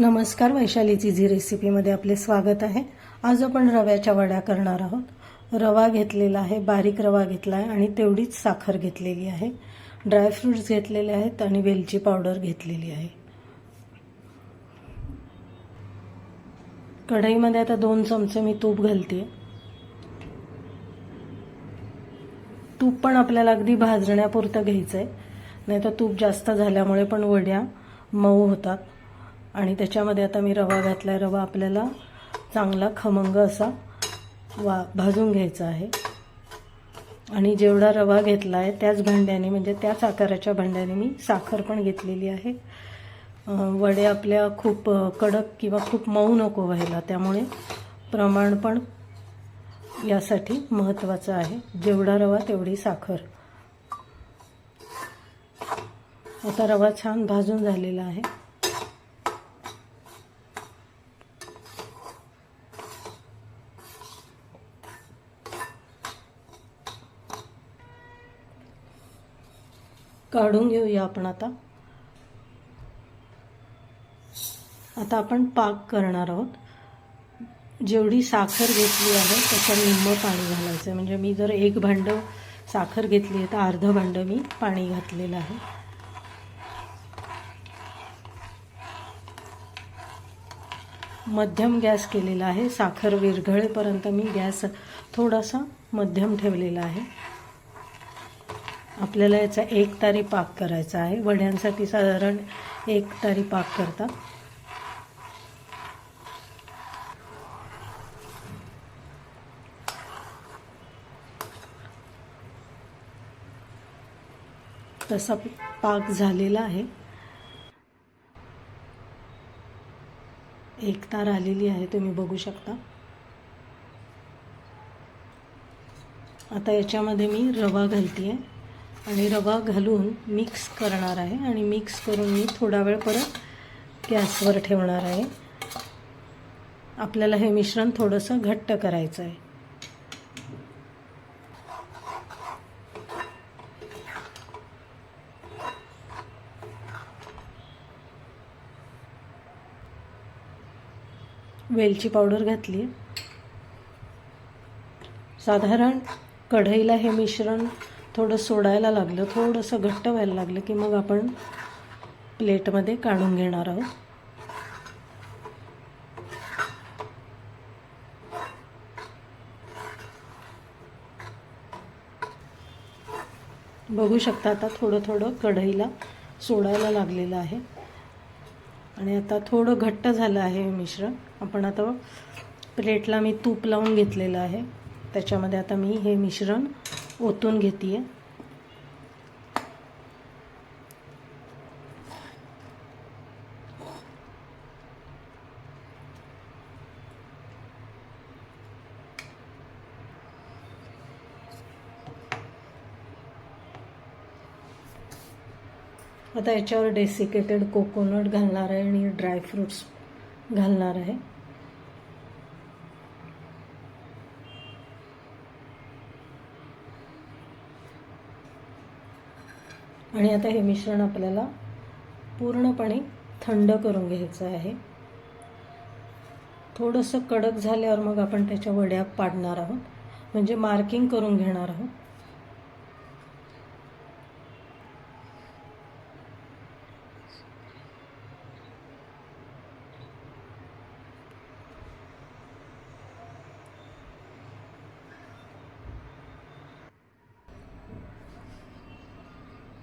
नमस्कार वैशालीची जी रेसिपीमध्ये आपले स्वागत आहे. आज आपण रव्याच्या वड्या करणार आहोत. रवा घेतलेला आहे बारीक रवा घेतला आहे आणि तेवढीच साखर घेतलेली आहे. ड्रायफ्रूट्स घेतलेले आहेत आणि वेलची पावडर घेतलेली आहे. कढईमध्ये आता दोन चमचे मी तूप घालते तूप पण आपल्याला अगदी भाजण्यापुरतं घ्यायचं आहे नाही तर तूप जास्त झाल्यामुळे पण वड्या मऊ होतात. आणि त्याच्यामध्ये आता मी रवा घातला आहे रवा आपल्याला चांगला खमंग असा वा भाजून घ्यायचा आहे. आणि जेवढा रवा घेतला आहे त्याच भांड्याने म्हणजे त्याच आकाराच्या भांड्याने मी साखर पण घेतलेली आहे. वडे आपल्या खूप कडक किंवा खूप मऊ नको व्हायला त्यामुळे प्रमाण पण यासाठी महत्त्वाचं आहे. जेवढा रवा तेवढी साखर. आता रवा छान भाजून झालेला आहे. काढून घेऊया आपण आता. आता आपण पाक करणार आहोत. जेवढी साखर घेतली आहे त्याच्या निम्म पाणी घालायचं आहे म्हणजे मी जर एक भांडं साखर घेतली आहे तर अर्धं भांडं मी पाणी घातलेलं आहे. मध्यम गॅस केलेला आहे. साखर विरघळेपर्यंत मी गॅस थोडासा मध्यम ठेवलेला आहे. आपल्याला याचा एक तारी पाक करायचा आहे. वड्यांसाठी साधारण एक तारी पाक करतात तसा पाक झालेला आहे. एक तार आलेली आहे तुम्ही बघू शकता. आता याच्यामध्ये मी रवा घालते आहे आणि रवा घालून मिक्स करणार आहे. आणि मिक्स करून मी थोडा वेळ परत गॅसवर ठेवणार आहे. आपल्याला हे मिश्रण थोडंसं घट्ट करायचं आहे. वेलची पावडर घातली. साधारण कढईला हे मिश्रण थोडं सोडायला लागलं थोडंसं घट्ट व्हायला लागलं की मग आपण प्लेटमध्ये काढून घेणार आहोत. बघू शकता आता थोडं थोडं कढईला सोडायला लागलेलं आहे. आणि आता थोडं घट्ट झालं आहे हे मिश्रण. आपण आता प्लेटला मी तूप लावून घेतलेलं आहे. त्याच्यामध्ये आता मी हे मिश्रण ओतून घेते आहे आता याच्यावर डेसिकेटेड कोकोनट घालणार आहे आणि ड्रायफ्रुट्स घालणार आहे. आणि आता हे मिश्रण आपल्याला पूर्णपणे थंड करून घ्यायचं आहे. थोडंसं कडक झाल्यावर मग आपण त्याच्या वड्या पाडणार आहोत. म्हणजे मार्किंग करून घेणार आहोत.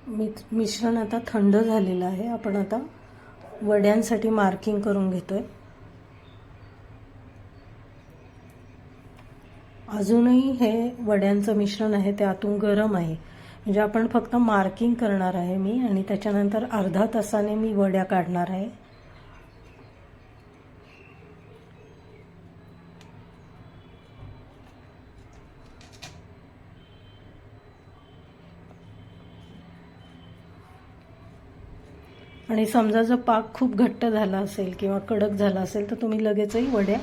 मी मिश्रण आता थंड झालेलं आहे. आपण आता वड्यांसाठी मार्किंग करून घेतो आहे अजूनही हे वड्यांचं मिश्रण आहे ते आतून गरम आहे. म्हणजे आपण फक्त मार्किंग करणार आहे मी आणि त्याच्यानंतर अर्धा तासाने मी वड्या काढणार आहे. आणि समजा जर पाक खूप घट्ट झाला असेल किंवा कडक झाला असेल तर तुम्ही लगेचही वड्या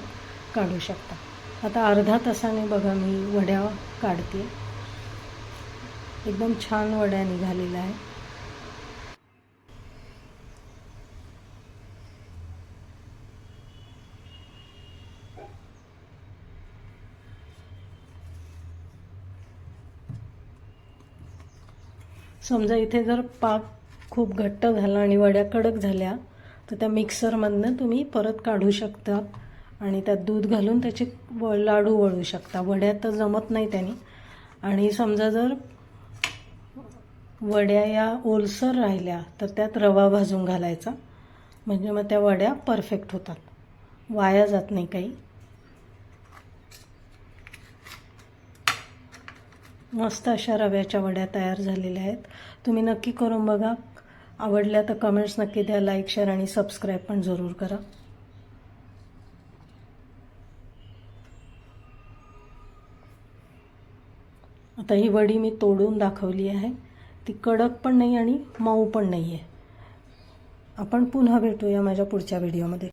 काढू शकता. आता अर्धा तासाने बघा मी वड्या काढते. एकदम छान वड्या निघालेल्या आहे समजा इथे जर पाक खूप घट्ट झाला आणि वड्या कडक झाल्या तर त्या मिक्सरमधनं तुम्ही परत काढू शकता आणि त्यात दूध घालून त्याचे व लाडू वळू शकता. वड्या तर जमत नाही त्याने. आणि समजा जर वड्या या ओलसर राहिल्या तर त्यात रवा भाजून घालायचा. म्हणजे मग त्या वड्या परफेक्ट होतात. वाया जात नाही काही. मस्त अशा रव्याच्या वड्या तयार झालेल्या आहेत. तुम्ही नक्की करून बघा. आवडल्या तर कमेंट्स नक्की द्या लाईक शेअर आणि सबस्क्राईब पण जरूर करा. आता ही वडी मी तोडून दाखवली आहे. ती कडक पण नाही आणि मऊ पण नाही आहे आपण पुन्हा भेटूया माझ्या पुढच्या व्हिडिओमध्ये